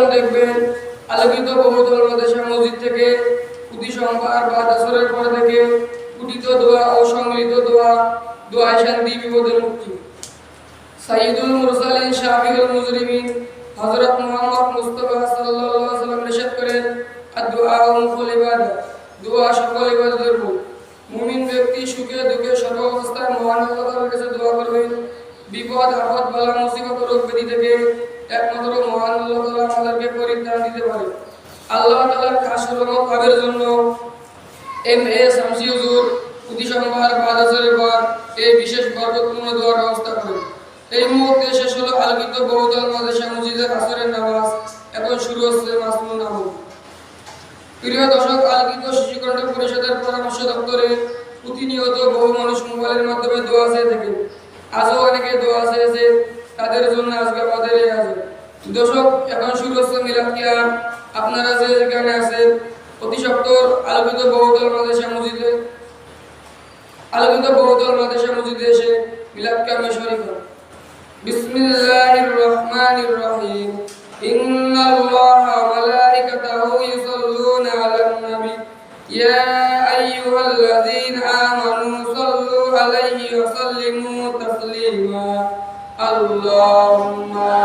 যখন দেখবেন আলোকিত বহুতল মাদ্রাসা মসজিদ থেকে পুঁথি সম্ভার বা দাসরের পর থেকে কুটিত দোয়া ও সম্মিলিত দোয়া দোয়া শান্তি বিপদের মুক্তি। সাইয়্যিদুল মুরসালিন শাফিউল মুজরিমিন হযরত মুহাম্মদ মুস্তাফা সাল্লাল্লাহু আলাইহি ওয়াসাল্লাম ইরশাদ করেন, আদ-দুআ মুখুল ইবাদত, দোয়া সকল ইবাদতের মূল মুমিন ব্যক্তি সুখে দুঃখে সর্ব অবস্থায় মহান আল্লাহ তাআলার কাছে দোয়া করবেন বিপদ, আপদ, বালা, মুসিবত রোগ ব্যাধি থেকে একমাত্র মহান আল্লাহ আমাদেরকে পরিত্রাণ দিতে পারে। আল্লাহ তাআলার খাস রহমত লাভের জন্য এম এ শামসি হুজুর প্রতি সোমবার বা বছরের পর এই বিশেষ বরকতপূর্ণ দোয়ার ব্যবস্থা করেন। এই মুহূর্তে শেষ হলো আলোকিত বহুদল মাদ্রাসা মসজিদের আসরের নামাজ। এখন শুরু হচ্ছে মাসনুন নামাজ। প্রিয় দর্শক, আলোকিত শিশুকণ্ঠ পরিষদের পরামর্শ দপ্তরে প্রতিনিয়ত বহু মানুষ মোবাইলের মাধ্যমে দোয়া চেয়ে থাকেন আজও অনেকে দোয়া চেয়েছে, তাদের জন্য আজকে আমাদের এই আয়োজন দর্শক, এখন শুরু হচ্ছে মিলাদ কিয়াম। আপনারা যে যেখানে আছেন, অতি সত্তর আলোকিত বহুতল মাদেশা মসজিদে, আলোকিত বহুতল মাদেশা মসজিদে এসে মিলাদ কিয়ামে শরীক হন। বিসমিল্লাহির রহমানির রহিম ইন্নাল্লাহা ওয়া মালাইকাতাহু ইউসাল্লুনা আলান নবী। ইয়া আইয়ুহাল্লাযীনা আমানু সাল্লু আলাইহি ওয়া সাল্লিমু তাসলিমা। আল্লাহুম্মা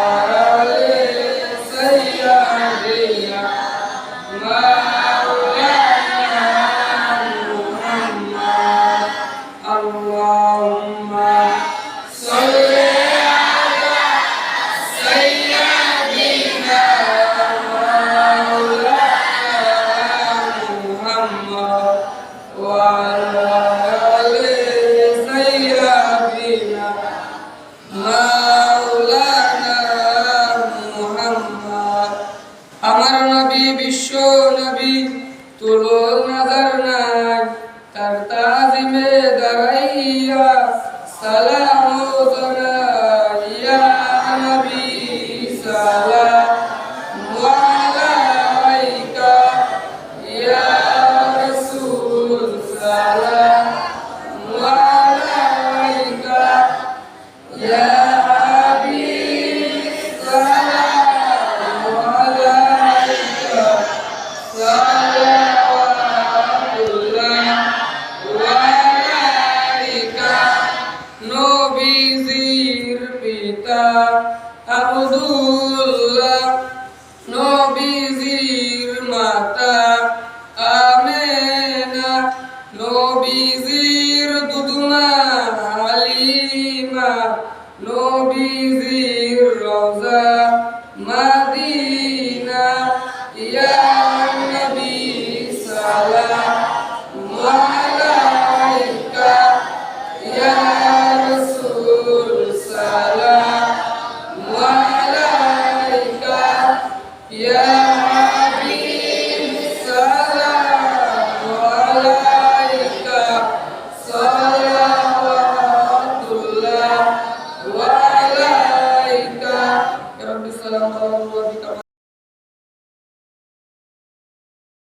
মাওলানা মুহাম্মদ। আমার নবী বিশ্ব নবী তুলো নাজার নাই তার তাজিমে দাঁড়াইয়া সালাম নবীজির দুদুমা আলিমা নবীজির রওজা মাদিনা ইয়া নবী সালাম Yeah.